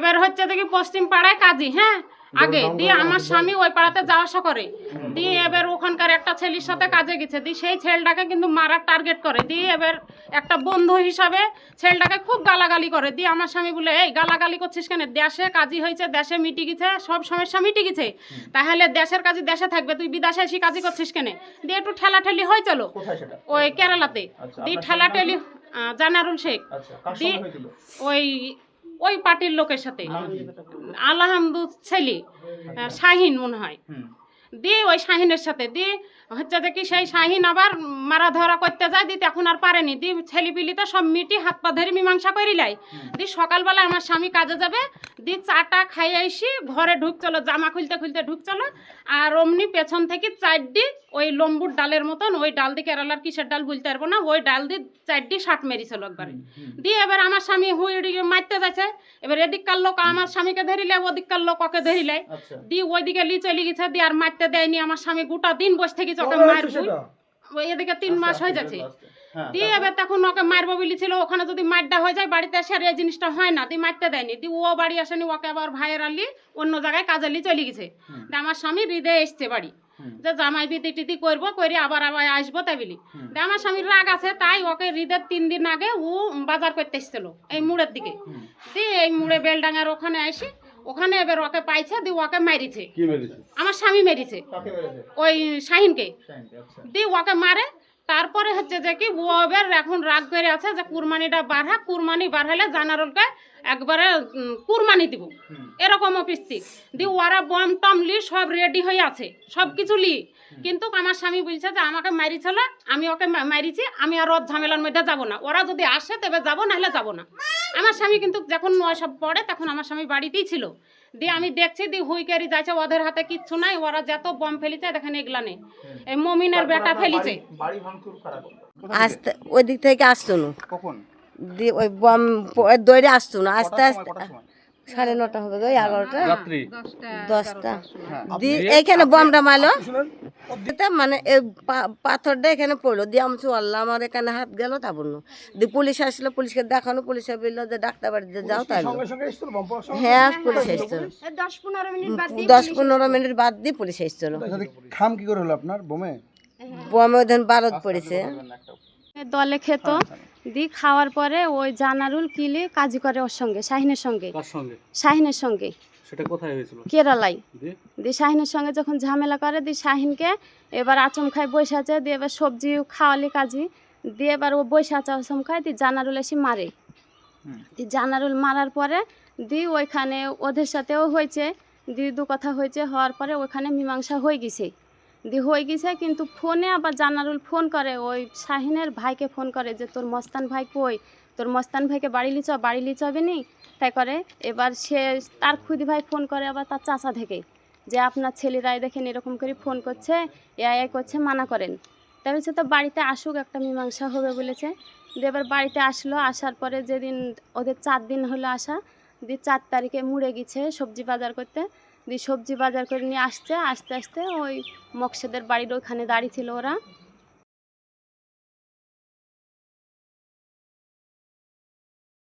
দেখি পশ্চিম পাড়ায় কাজী হ্যাঁ? আগে দিয়ে আমার স্বামী ওই পাড়াতে যাওয়া আসা করে। দিয়ে এবার ওখানকার একটা ছেলের সাথে কাজে গেছে। দিয়ে সেই ছেলেটাকে কিন্তু মারার টার্গেট করে। দিয়ে এবার একটা বন্ধু হিসাবে ছেলেটাকে খুব গালাগালি করে। দিয়ে আমার স্বামী বলে এই গালাগালি করছিস কেন? দেশে কাজী হয়েছে দেশে মিটি গেছে সব সমস্যা মিটি গেছে। তাহলে দেশের কাজে দেশে থাকবে তুই বিদেশে এসে কাজী করছিস কেন? দিয়ে একটু ঠেলাঠেলি হয়ে চলো ওই কেরালাতে। আচ্ছা, দিয়ে ঠেলাঠেলি জানারুল শেখ। আচ্ছা কার দি- ওই ওই পার্টির লোকের সাথে? আলহামদু ছেলে শাহিন মনে হয়। দিয়ে ওই শাহিনের সাথে দিয়ে হচ্ছে যে কি সেই শাহিন আবার মারা ধরা করতে যায় দিয়ে এখন আর পারেনি দিয়ে ছেলে পিলিতে সব মিটি হাত পা ধরে মীমাংসা করি করিলাই দিয়ে সকালবেলা আমার স্বামী কাজে যাবে দিয়ে চাটা খাইয়ে আইসি ঘরে ঢুক চলো জামা খুলতে খুলতে ঢুক চলো আর অমনি পেছন থেকে চারটি ওই লম্বুর ডালের মতন ওই ডাল দিয়ে কেরালার কিসের ডাল বলতে পারব না ওই ডাল দিয়ে চারটি শার্ট মেরিছিল একবারে। দিয়ে এবার আমার স্বামী হুই এদিকে মারতে যাচ্ছে এবার এদিককার লোক আমার স্বামীকে ধরিলে ওদিককার লোক ওকে ধরিলে আচ্ছা। দিয়ে ওইদিকে লি চলে গেছে দিয়ে আর মারতে দেয়নি আমার স্বামী গোটা দিন বসে থেকেছে ওকে মারবো ওই এদিকে তিন মাস হয়ে যাচ্ছে। দিয়ে এবার তখন ওকে মারবো বলেছিল ওখানে যদি মারটা হয়ে যায় বাড়িতে এসে আর এই জিনিসটা হয় না দিয়ে মারতে দেয়নি। দিয়ে ও বাড়ি আসেনি ওকে আবার ভাইয়ের আলি অন্য জায়গায় কাজে লি চলে গেছে। আমার স্বামী হৃদয়ে এসছে বাড়ি। যে জামাই বিতি টিতি করব করে আবার আবার আসব তাই বলি। আমার স্বামীর রাগ আছে তাই ওকে হৃদের তিন দিন আগে ও বাজার করতে এসেছিল এই মুড়ের দিকে। দিয়ে এই মুড়ে বেলডাঙ্গার ওখানে আসি ওখানে এবার ওকে পাইছে দিয়ে ওকে মারিছে। আমার স্বামী মেরেছে? ওই শাহিনকে। শাহিনকে, আচ্ছা। দিয়ে ওকে মারে তারপরে হচ্ছে যে কি ও এবার এখন রাগ করে আছে যে কুরবানিটা বাড়া কুরবানি বাড়ালে জানারলকে একবারে কুরমানি কুরবানি দিব। এরকম অফিস্তি দিয়ে ওরা বম টম লি সব রেডি হয়ে আছে সব কিছু লি। কিন্তু আমার স্বামী বলছে যে আমাকে মারিছিল আমি ওকে মারিছি আমি আর ওর ঝামেলার মধ্যে যাব না। ওরা যদি আসে তবে যাব নাহলে যাব না। আমার স্বামী কিন্তু যখন সব পড়ে তখন আমার স্বামী বাড়িতেই ছিল। দিয়ে আমি দেখছি দিয়ে হুইকারি যাচ্ছে ওদের হাতে কিচ্ছু নাই ওরা যত বম ফেলিছে দেখেন এগুলা নেই। এই মমিনের বেটা ফেলিছে। আসতে ওই দিক থেকে আসতো না। কখন? দিয়ে ওই বম দৌড়ে আসতো না আস্তে আস্তে সাড়ে নটা হবে ওই এগারোটা। দশটা। হ্যাঁ। দিয়ে এইখানে বমটা মারলো। মানে পাথরটা এখানে পড়ল। দিয়ে আমি আল্লাহ আমার এখানে হাত গেল তা না। দিয়ে পুলিশ আসলো পুলিশকে দেখানো পুলিশে বলল যে ডাক্তার বাড়িতে যাও তাই হ্যাঁ পুলিশ এসছিল। দশ পনেরো মিনিট বাদ দশ পনেরো মিনিট বাদ দিয়ে পুলিশ এসছিল। খাম কি করে হলো আপনার? বোমে? বমে ওই বারত পড়েছে। দলে খেত। দি খাওয়ার পরে ওই জানারুল কিলে কাজী করে ওর সঙ্গে শাহিনের সঙ্গে। কার সঙ্গে? শাহিনের সঙ্গে। সেটা কোথায় হয়েছিল? কেরালাই দি শাহিনের সঙ্গে যখন ঝামেলা করে দি শাহিনকে এবার আচম খায় বসে আছে দিয়ে এবার সবজি খাওয়ালে কাজী দিয়ে এবার ও বসে আছে দি জানারুল এসে মারে। দি জানারুল মারার পরে দি ওইখানে ওদের সাথেও হয়েছে দি দু কথা হয়েছে হওয়ার পরে ওইখানে মীমাংসা হয়ে গেছে। দি হয়ে গেছে কিন্তু ফোনে আবার জানারুল ফোন করে ওই শাহিনের ভাইকে ফোন করে যে তোর মস্তান ভাই কই? তোর মস্তান ভাইকে বাড়ি লিচ বাড়ি লিচ হবে নি? তাই করে এবার সে তার খুদি ভাই ফোন করে আবার তার চাচা থেকে, যে আপনার ছেলেরাই দেখেন এরকম করে ফোন করছে এ এ করছে, মানা করেন। তাই বলছে, তো বাড়িতে আসুক, একটা মীমাংসা হবে, বলেছে। দিয়ে এবার বাড়িতে আসলো, আসার পরে যেদিন ওদের চার দিন হলো আসা, দিয়ে চার তারিখে মুড়ে গেছে সবজি বাজার করতে। দিয়ে সবজি বাজার করে নিয়ে আসছে, আস্তে আস্তে ওই মকসেদের বাড়ির ওইখানে দাঁড়িয়ে ছিল ওরা।